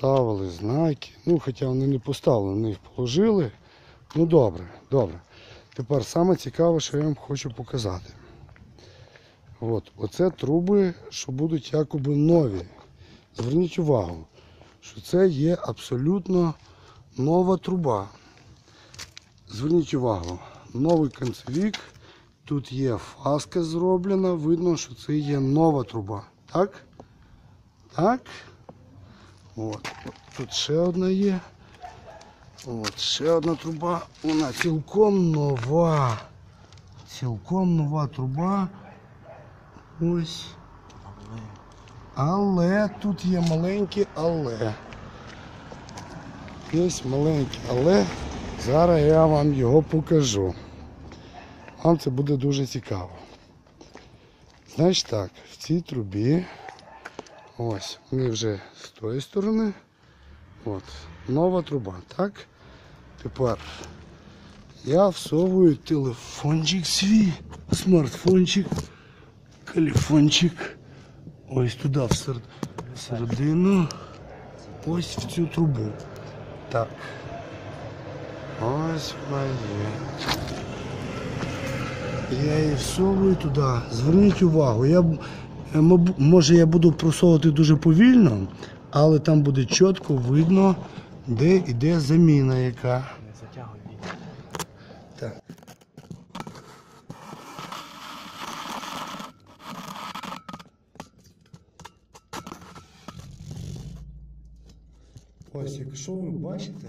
поставили знаки. Ну, хоча вони не поставили, вони їх положили. Ну добре, добре. Тепер саме цікаве, що я вам хочу показати. От, оце труби, що будуть якоби нові. Зверніть увагу, що це є абсолютно нова труба. Зверніть увагу, новий концевік. Тут є фаска зроблена, видно, що це є нова труба. Так? Так? От. Тут ще одна є. От, ще одна труба. Вона цілком нова. Цілком нова труба. Ось. Але тут є маленьке але. Є маленьке але. Зараз я вам його покажу. Вам це буде дуже цікаво. Значить так, в цій трубі, ось, ми вже з тої сторони. От, нова труба, так? Тепер я всовую телефончик свій, смартфончик, телефончик. Ось туди всер- всередину. Ось в цю трубу. Так. Ось вона є. Я її всовую туди. Зверніть увагу, я, б- е, мабу- може я буду просовувати дуже повільно, але там буде чітко видно, де йде заміна яка. Так. Ось, якщо ви бачите,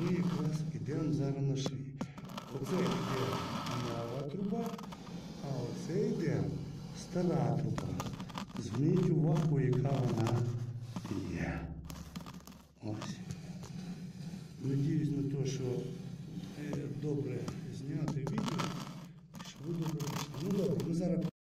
ми якраз йдемо зараз на шиї. Оце йде нова труба, а оце йде стара труба. Зверніть увагу, яка вона є. Ось. Надіюсь на те, що е, добре зняти відео, що ви добре. Ну добре, ми зараз